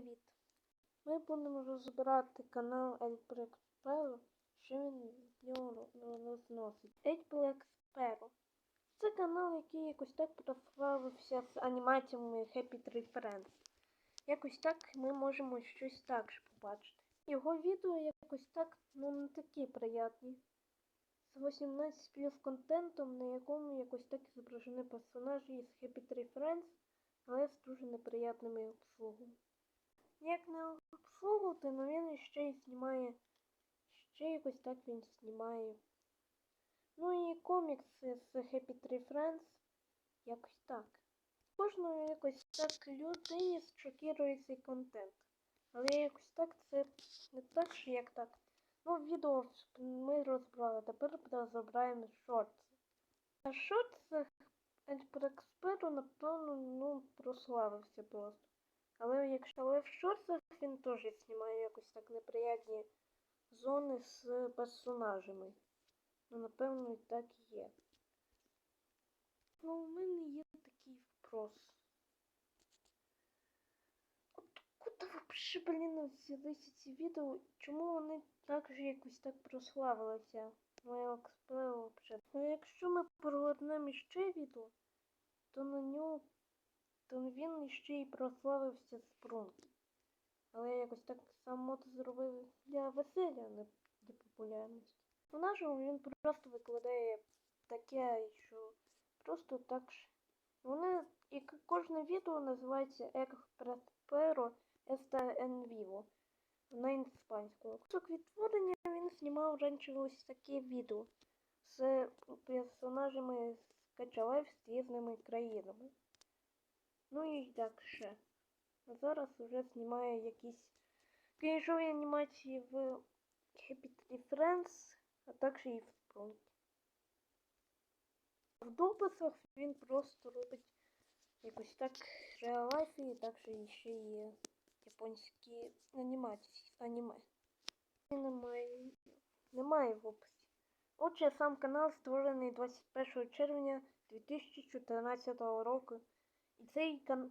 привіт! Ми будемо розбирати канал Black Sparrow, що він з нього розносить. Black Sparrow. Це канал, який якось так прославився з анімаціями Happy Tree Friends. Якось так ми можемо щось так же побачити. Його відео якось так, ну не такі приятні. З 18 плюс контентом, на якому якось так зображені персонажі із Happy Tree Friends, але з дуже неприятними обслугами. Як не обслугувати, ну він ще й знімає, ще якось так він знімає. Ну і комікси з Happy Tree Friends, якось так. Кожного якось так людині шокірує цей контент. Але якось так це не так, що як так. Ну, відео ми розбрали, тепер розбираємо шорти. А шорти Ельпрексперу, напевно, ну, прославився просто. Але якщо але в шорцах він теж знімає якось так неприятні зони з персонажами. Ну, напевно, і так і є. Ну, у мене є такий вопрос. Откуда вообще, блін, взялися ці відео? Чому вони так же якось так прославилися? Моє експлео взагалі. Ну, якщо ми прогорнемо ще відео, то на нього то він ще й прославився з. Але якось так само це зробив для веселя, не для популярності. У нашому він просто викладає таке, що просто так ж. Вони і кожне відео називається en Vivo на іспанською. Кусок відтворення він знімав раніше ось таке відео з персонажами з качалев з різними країнами. Ну і так ще. Зараз вже знімає якісь книжові анімації в Happy Tree Friends, а також і в Sprung. В дописах він просто робить якось так реалайфі, і також ще є японські анімації, аніме. Немає, немає в описі. Отже, сам канал створений 21 червня 2014 року. І цей. Тільки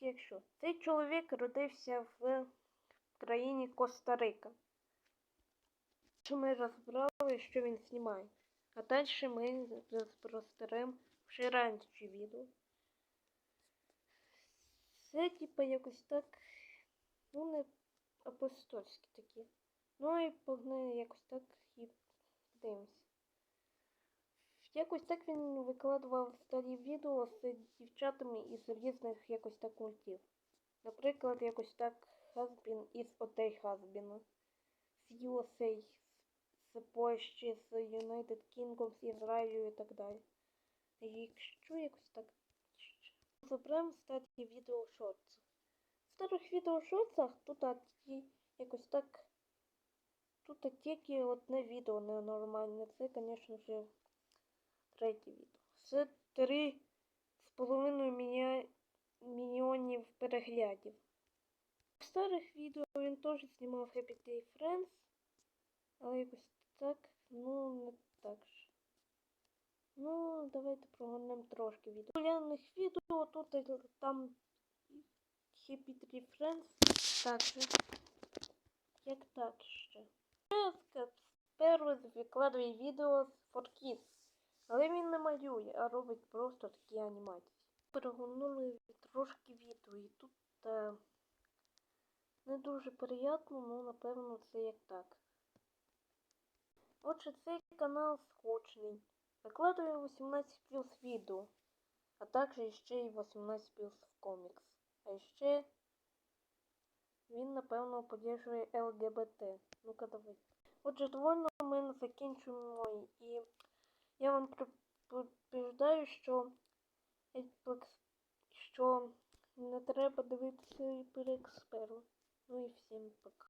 якщо цей чоловік родився в країні Коста-Рика. Що ми розбрали, що він знімає. А далі ми розпростеремо ще раніше відео. Це типа якось так, ну не апостольські такі. Ну і погнали якось так і дивимося. Якось так він викладував старі відео з дівчатами із різних якось так мультів. Наприклад, якось так Хазбін із Отей Хазбіна, з USA, з Польщі, з United Kingdom, з Ізраїлю і так далі. Якщо якось так заберемо старі відео шортс. В старих відео шортсах тут якось так тут тільки одне відео ненормальне. Це, звісно ж, третє відео. Це 3,5 мільйонів переглядів. В старих відео він теж знімав Happy Day Friends, але якось так, ну, не так же. Ну, давайте прогонимо трошки відео. Популярних відео тут там Happy Tree Friends также. Як так ще? Перший викладує відео з Forkids. Але він не малює, а робить просто такі анімації. Перегонули трошки відео і тут е, не дуже приємно, ну напевно це як так. Отже, цей канал скучний. Викладує 18 плюс відео, а також ще й 18 плюс в комікс. А ще він, напевно, поддержує ЛГБТ. Ну-ка давай. Отже, довольно ми закінчуємо і я вам предупреждаю, що, що не треба дивитися переексперу. Ну і всім пока.